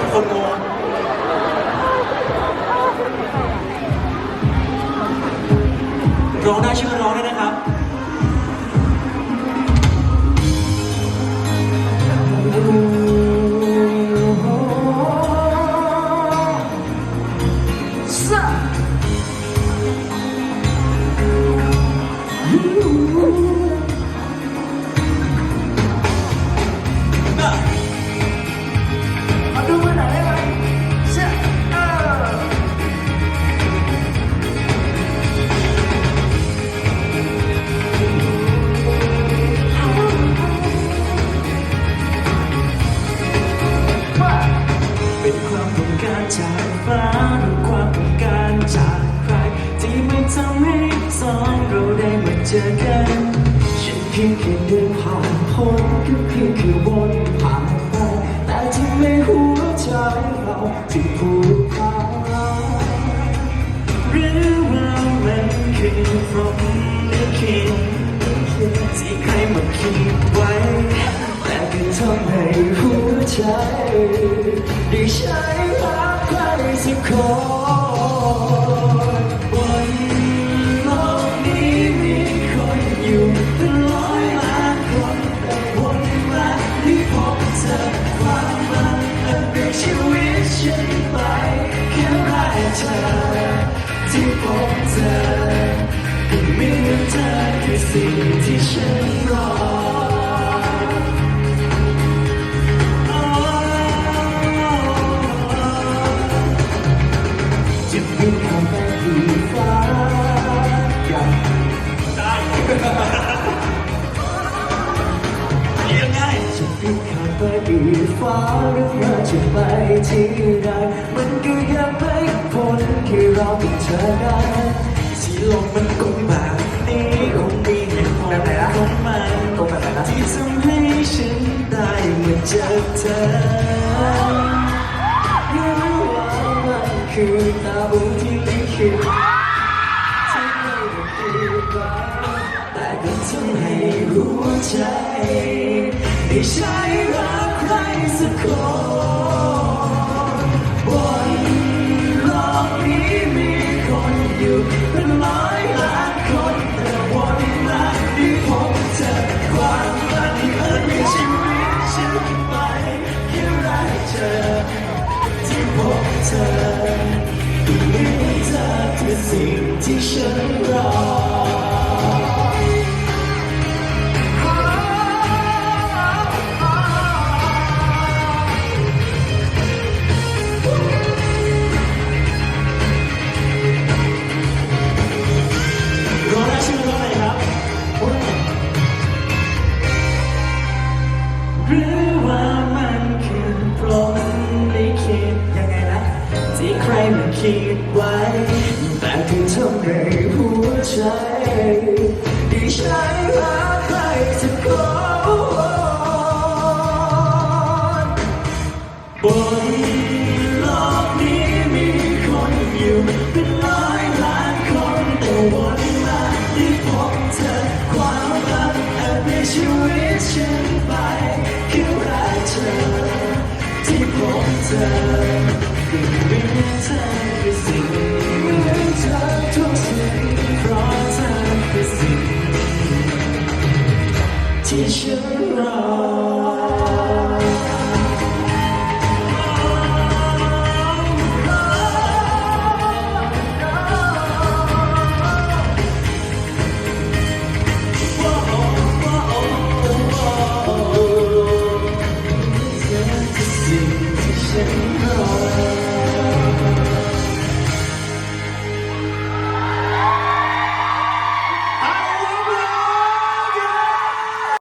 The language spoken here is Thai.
ทุกคนงงร้องได้ชื่อร้องได้นะครับ เจอกัน ฉันเพียงแค่เดินผ่านพ้นก็เพียงแค่วนผ่านไป แต่ที่ไม่หัวใจเราที่ผูกพันหรือว่ามันคือพรหมลิขิตที่ใครมาคิดไว้ แต่ก็ทำให้หัวใจได้ใช้รักใครสักคน เธอที่พบเจอก็มีเธอคือสิ่งที่ฉันรอจะบินข้ามไปที่ฟ้าอย่างได้ยังไงจะบินข้ามไปที่ฟ้าหรือว่าจะไปที่ใดมันก็ ยังไม่พ้นที่เราต้องเจอกันที่โลกมันกลมแบบนี้คงมีเหตุผลของมันตรงแบบไหนนะที่ทำให้ฉันได้มาเจอเธอรู้ว่ามันคือตาบุญที่ลิขิตที่ไม่ได้คิดไว้แต่ก็ทำให้หัวใจได้ใช้รักใครสักคน เธอก็มีเธอคือสิ่งที่ฉันรอ คิดไว้ แต่คือทำให้หัวใจ ได้ใช้รักใครสักคนบนโลกนี้มีคนอยู่เป็นร้อยล้านคนแต่วันมาที่พบเธอความรักแอบในชีวิตฉันไปคือรักเธอที่พบเธอ มีเธอคือสิ่งมีเธอทุกสิ่งเพราะเธอคือสิ่งที่ฉัน